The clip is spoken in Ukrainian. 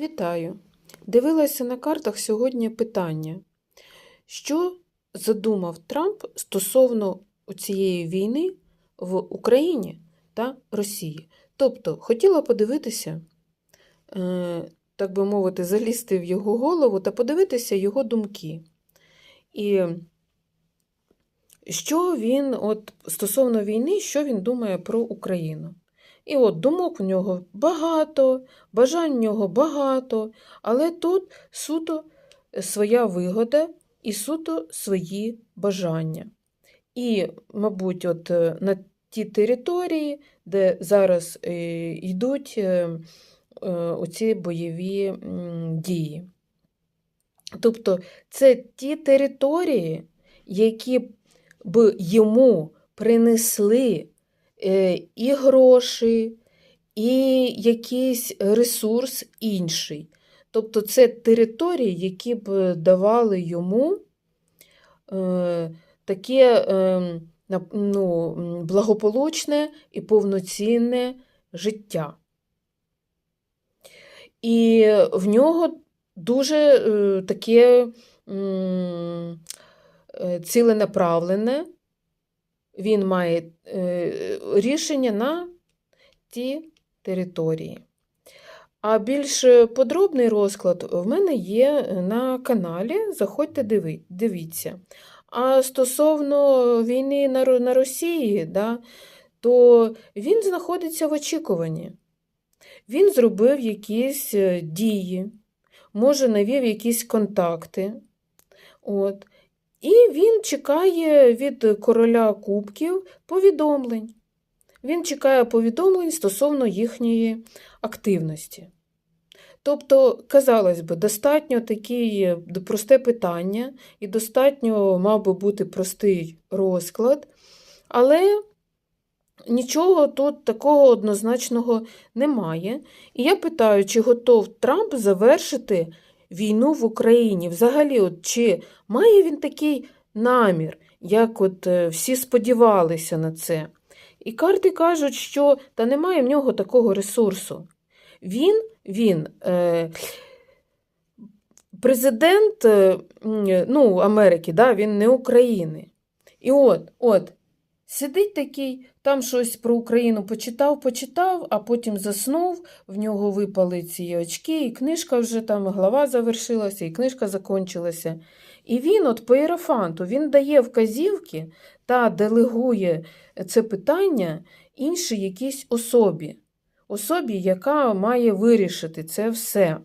Вітаю! Дивилася на картах сьогодні питання, що задумав Трамп стосовно цієї війни в Україні та Росії. Тобто, хотіла подивитися, е, так би мовити, залізти в його голову та подивитися його думки. І що він, от стосовно війни, що він думає про Україну. І от думок у нього багато, бажань у нього багато, але тут суто своя вигода і суто свої бажання. І, мабуть, от е, на ті території, де зараз е, йдуть е, оці бойові дії. Тобто це ті території, які б йому принесли і гроші, і якийсь ресурс інший. Тобто це території, які б давали йому е, таке е, ну, благополучне і повноцінне життя. І в нього дуже е, таке е, ціленаправлене, він має е, рішення на ті території. А більш подробний розклад в мене є на каналі. Заходьте дивіться. А стосовно війни на, на Росії, да, то він знаходиться в очікуванні. Він зробив якісь е, дії, може, навів якісь контакти. От. І він чекає від короля кубків повідомлень. Він чекає повідомлень стосовно їхньої активності. Тобто, казалось би, достатньо таке просте питання, і достатньо мав би бути простий розклад, але нічого тут такого однозначного немає. І я питаю, чи готов Трамп завершити війну в Україні? Взагалі, от, чи має він такий намір, як от е, всі сподівалися на це? І карти кажуть, що та немає в нього такого ресурсу. Він, він е, президент е, ну, Америки, да, він не України. І от, от, сидить такий, там щось про Україну почитав, почитав, а потім заснув, в нього випали ці очки, і книжка вже там, глава завершилася, і книжка закончилася. І він, от по іерофанту, він дає вказівки та делегує це питання іншій якійсь особі, особі, яка має вирішити це все.